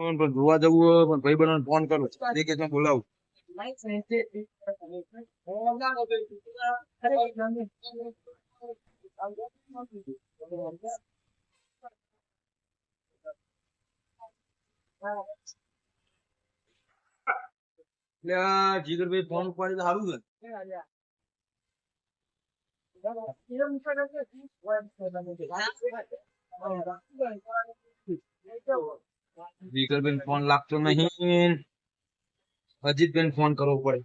પણ જોવા જવું હોય પણ ભાઈ બહેનોને ફોન કરો. એ કે તમે બોલાવું. જીગરભાઈ ફોન ઉપાડી તો સારું છે. જીગરભાઈ ફોન લાગતો નહીં. અજીતભાઈ ફોન કરવો પડે.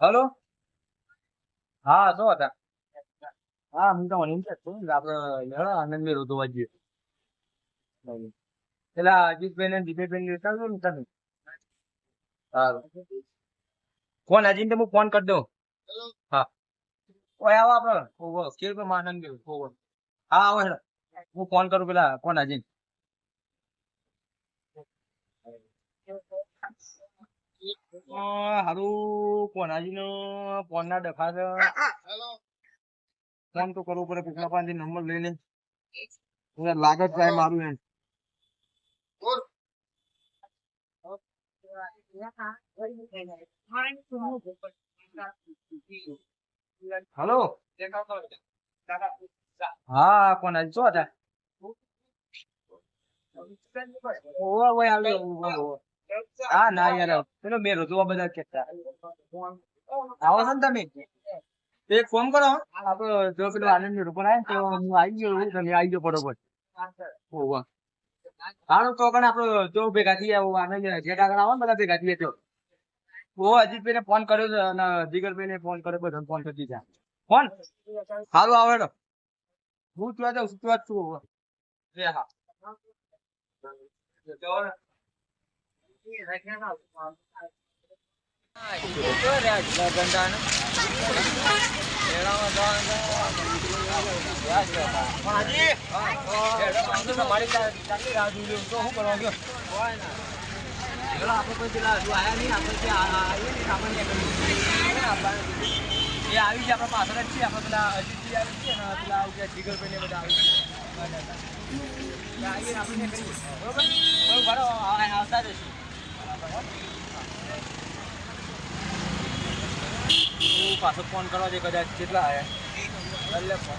હલો? હા, શું હતા? હા, હું તો મને છું આપડે આનંદ મેં રોતો પેલા અજીતભાઈ ને દીપેભાઈ લેતા આવજો ને તમે. સારું. ફોન અજીત હું ફોન કરી દઉં. હા. ઓય આવો આપડે ઓવો કે રૂપિયા માનન આનંદ ઓવો હા આવો હેડો. હું ફોન કરું પેલા. કોણ અજીત? હારું. કોનાજી નો ફોન ના ડખા ફોન તો કરવો પડે પાંચ પાસે નંબર લઈને. લાગે જ મારું એમ. હલો હા કોનાજી શું હતા ઓવા ઓય આવ્યો ઓવા ઓવા હા ના યાર પેલો મેં રોજવા બધા કેતા આવો છો ને તમે તો એક ફોન કરો આપડે જો પેલો આનંદ રૂપન આવે ને તો હું આવી ગયો હું તમે આવી ગયો બરોબર ઓવા હારું તો કણ આપડે જો ભેગા થઈ આવો આનંદ જે કાગળ આવો બધા ભેગા થઈએ તો ઓ અજીતભાઈ ને ફોન કર્યો છે અને જીગરભાઈ ને ફોન કર્યો બધા ફોન કરી દીધા ફોન સારું આવે તો હું ત્યાં જાઉં છું ત્યાં જ છું. એ હા. એ આવી છે આપણા પાછળ જ છે આપણે પેલા અજીતજી આવી છે ને પેલા આવી ગયા જીગરભાઈ ને બધા આવી ગયા આવીને આપણે બરોબર. આવતા જઈશું હું પાછો ફોન કરવા છે કદાચ કેટલા આવ્યા એટલે ફોન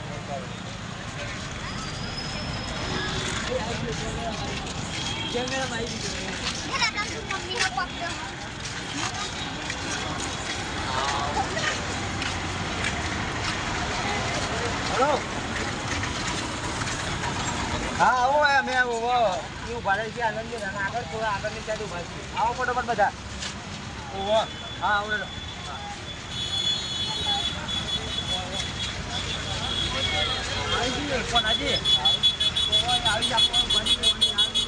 હલો હા આવો અમે આવો એવું ભાડે છે આનંદ આગળ થોડા આગળની સાઈડ ઊભા છીએ આવો ફટોફટ બધા. હા આવો હેડો. આવી ગયું ફોન આજે ઓહો, આવી જા, ફોન ભરી દેવાની, આવી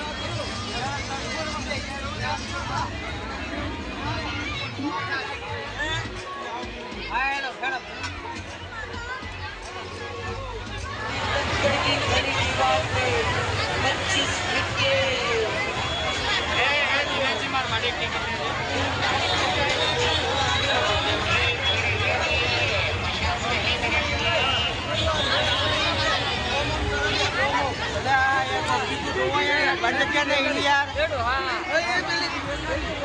હા કીધા તો તારે શું કર્યું? એવું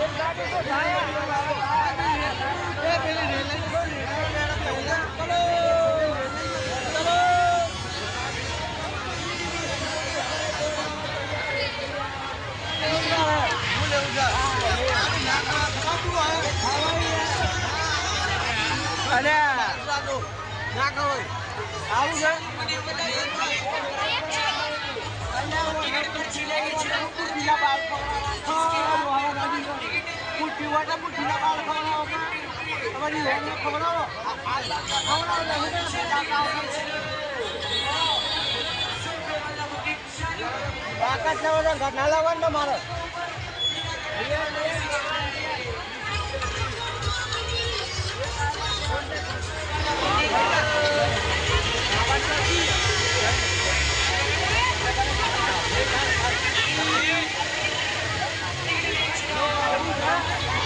ના હોય આવું છે? ના લાવવાનો મારો Yeah.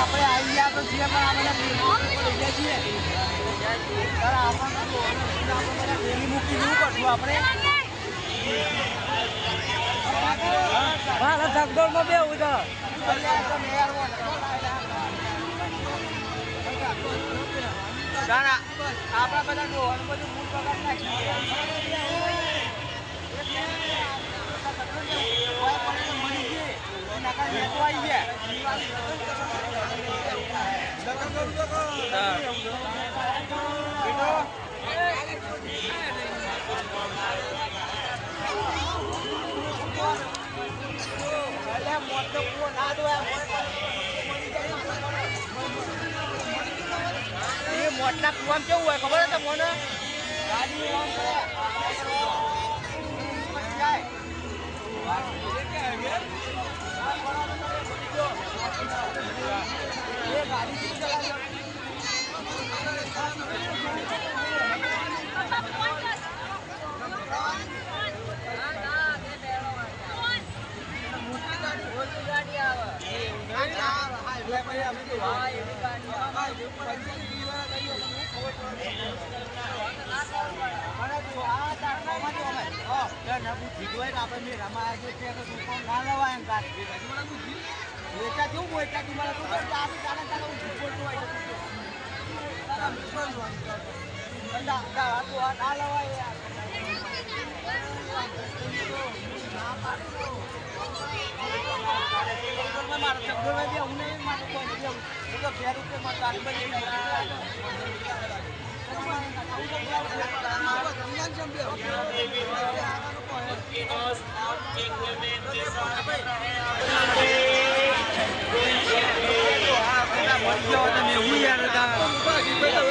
આપણે આવી ગયા તો છીએ પણ આપણે લઈ આપણને આપણે મૂકી શું પડશું આપણે મારા ધગડોળમાં બે ઉધર આપણા બધા ડોહન બધું મૂળ બગાડી મોટના કુવામાં કેવું હોય ખબર હતા મને ગાડી આમ કરે. જાય. એ ગાડી કેવી ચલાવે? મારા ચક્કરમાં બી આવું નહીં મારે કોઈ નથી આવું હું તો બે રૂપિયા તારી બધી Yeah, yeah, yeah.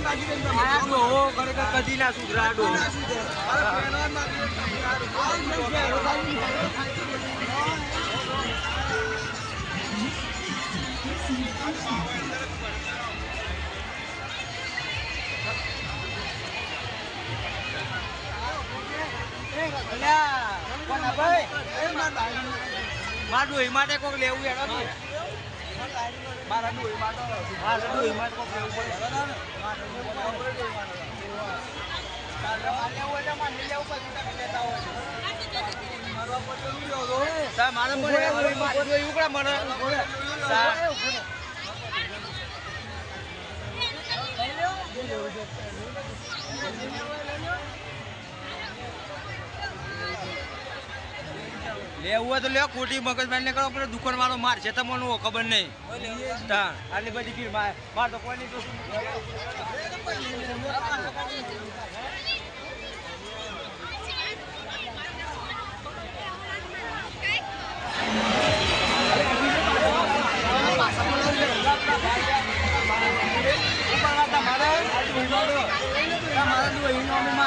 બાકી છે કદી ના સુધરા આ ડોહો. મારા ફ્રેન્ડમાં બાકી. અલ્યા, કોના ભાઈ? મારા ડોહી માટે કોક લેવું ને. મારા ડોહી મારા લેવું હોય તો મારે લઈ લેવું પછી તમે લેતા હોય તો. તારે મારે મળે, હવે મારે ડોહી ઉકળા મળે. તારે. લેવું હોય તો લે ખોટી મગજમારી ને કરો પણ દુકાન વાળો માર છે, તમને ખબર નહીં. આટલી બધી ભીડ, માર તો કોઈ નહીં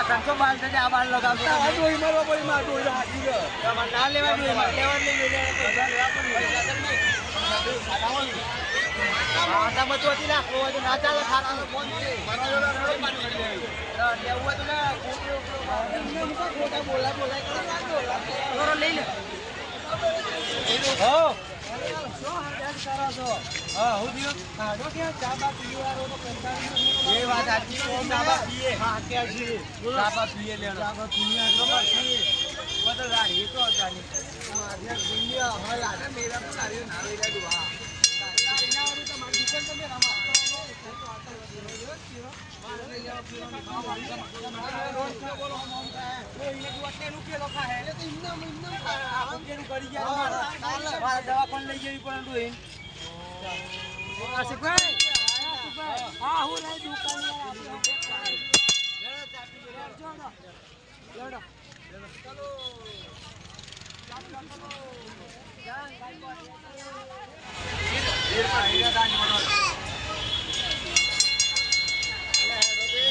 માથા બાલ થશે આ બાલ લગાવતો ડોહી મારવા પડી મારા ડોહી ગયો ના લેવા મારે લેવા છે લઈ લે. મારી દુનિયા હવે લાગે મેરા તો લારી ના દુઆ તમારી દુકાન તમે રમા દવા પણ લઈ જવી પણ હા હું રહી દુકાન તાર પત્રીજાને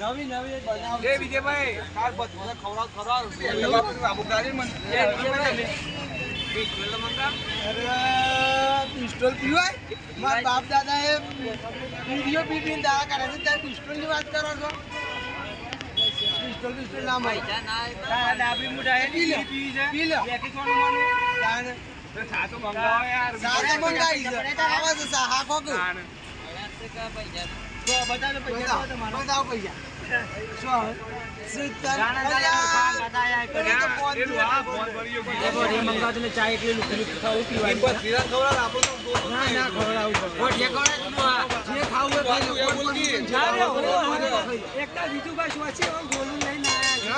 કરો. નવી નવી બનાવ એ વિજયભાઈ, તાર બધું ખવડાવ, ખવડાવ. બાપુનું આબુ ગાડી મને. બીજું પિસ્ટોલ. અરે પીવાય? મારા બાપ દાદા એ વીડિયો પી પીને દાડા કરે છે ત્યાં પિસ્તોલની વાત કરો છો? ના તારા ડાબી મુઠા એ પી લે. પી લે. તાને તો મંગાવો યાર. સાદા મંગાઈ છે. આવા છે સા હા કોક તો બધા પૈસા આવો બતાવો પૈસા. શું હવે? શું તાર- અલ્યા, એ ડોહા ફોન ભરી ગયો. એ પત્રીજાને ખવડાવ, આપણો તો દોસ્ત ના ના ખવડાવું પડે. જે ખાવું હોય ખાઈ લો. એ બોલકી. એકતા જીતુભાઈ સ્વાચી ગોલું લઈને છે.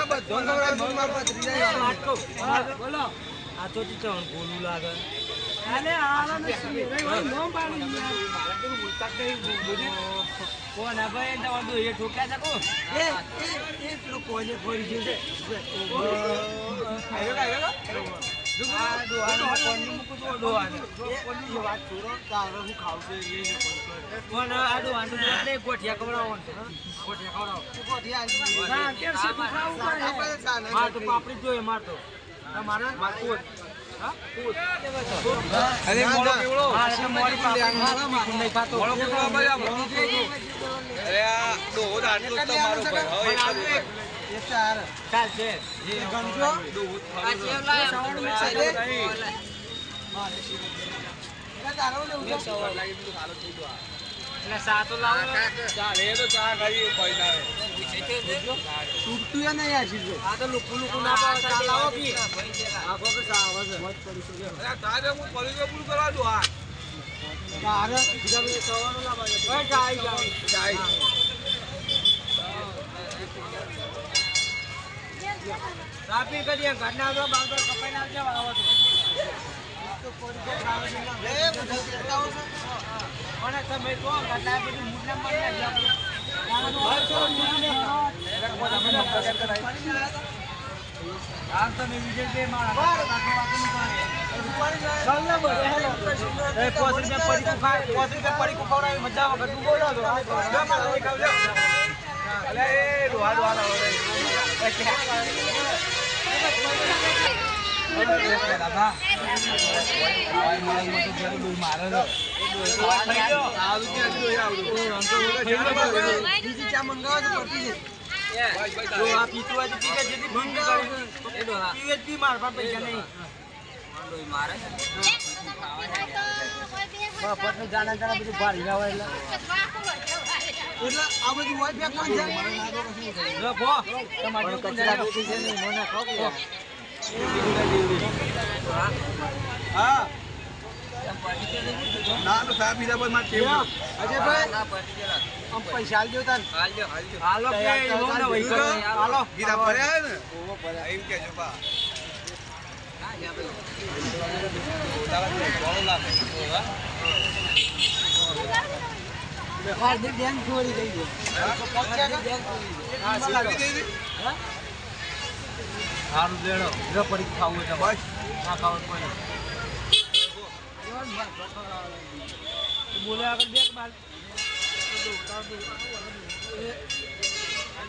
બોલો આ તો ગોલું લાગે અલે આવા નથી રે ઓય નોમ પાડી કોણ ભાઈ? તમાર તો એ ઠોક્યા છે કો એ એ પેલો કોને ફોડી ગયો છે. આવ્યો આવ્યો આ દોહાનો કોની મૂકું તો દોહાનો. કોની વાત છોડો તારે હું ખાવશે લઈને કોણ? આ દોહાનો એટલે ગોઠિયા ના ખાવું પડે. માર તો પાપડી જોઈએ માર તો. તમારે? માર કોટ અરે મોળો કેવડો? હા એટલે મોરી પાપડી નહીં ખાતો મોળો કેવડો ભાઈ આ મોળો? અરે આ ડોહો તો આટલો જ તમારો ભાઈ. હવે એક. જ એક. ચાલશે ડોહો જ ખાવાનો. નહીં. એટલે સાતો લાવો. ચાલ, તો ચા ખાઈએ, પૈસા. છૂટતું આ તો લુકુ લુકુ ના પાવ ચા લાવો કી આખો કે ચા આવે છે. અરે તારે હું પડીકો પૂરું કરવા દો હા. તારે બીજા બધા સવાનું લાવવા છે ઓય ચા આવી જાવ જાય. ટ્રાફિક કરી ઘરના બાવદર આવજો આવો તો બધું આમ તમે વિજય બે માળા. એ પોસ રૂપિયા પડીકું ખાય પોસ રૂપિયા પડીકું ખવડાવી મજા આવે. ઘરનું બોલો તો. બે માળા લઈ ખાવજો. અલે એ ડોહા લાવો જાણે જાણે. બધું ભારી ના એટલે એટલે આ બધું હોય ફેંકવાનું છે તમારે જો કોણ જાય? હા ના તો સાહેબ કેવું અજયભાઈ પૈસા હાલો. હાલો. ગીતા ભર્યા ને? એમ કેજો બા. હા, આપી દઈ સારું દેડો. જો પડી ખાવું હોય તો. બસ ના ખાવું કોઈ બોલે આગળ બે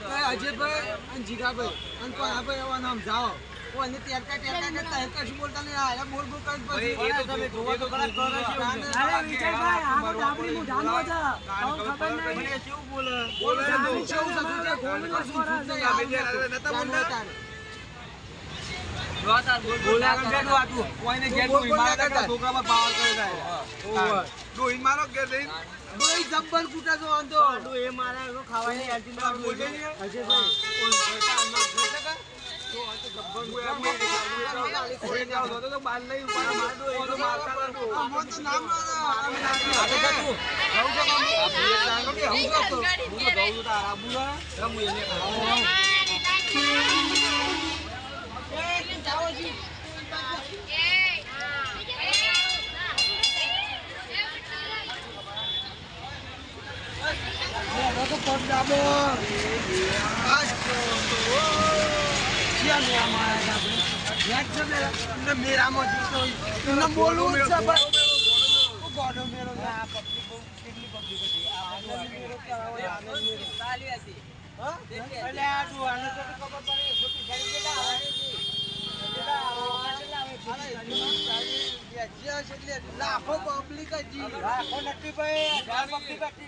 કે અજયભાઈ અને જીગાભાઈ અને કોઈ એવા નામ જાઓ અને ટેરકા ટેરકા કરતા હે કશું બોલતા નહીં આ બોલ બોલ કરીને પછી તમે જોવા તો ખરા કરો છો. અરે વિજયભાઈ આ ડાબડી હું જાણો છે ખબર નહીં મને બોલે? બોલે છે કેવું થતું છે શું થતું આ તો હું તો તારા બોલા. રમું એને ખાવાનું. તો પગ ડાબો મેરામાં જીતો એમને બોલવું જ છે ગોડો મેરો છે. પબ્લિક બહુ કેટલી પબ્લિક હતી આનંદ મેરો કરાવો, આનંદ મેરો. હા? એટલે આ જો આને તો ખબર પડે એકસો પિસ્તાળીસ કેટલા આવે? કેટલા આવે? કેટલા આવે? લાખો પબ્લિક લાખો નથી ભાઈ પબ્લિક હતી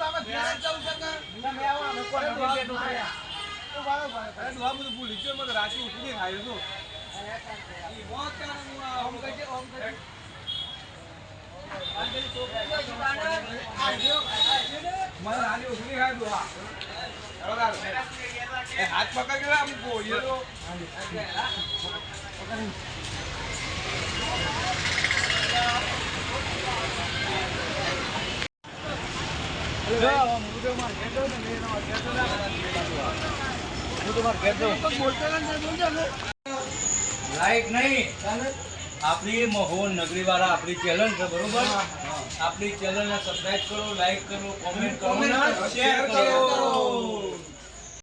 બાબા ધ્યાન જવું છે. રાતે ઉઠીને ખાયું હતું. ઈ મોત કારણ હું આ ઓમ કહેજે, ઓમ કહેજે. મને રાતે ઉઠીને ખાયું ડોહા. બરાબર. એ હાથ પકડ કે આમ ગોળીએ તો. જો, હું ઘેર જાઉં. લાઈક નહીં આપણી મહોન નગરી વાળા આપણી ચેનલ છે બરોબર આપણી ચેનલ ને સબસ્ક્રાઇબ કરો લાઈક કરો કોમેન્ટ કરો શેર કરો.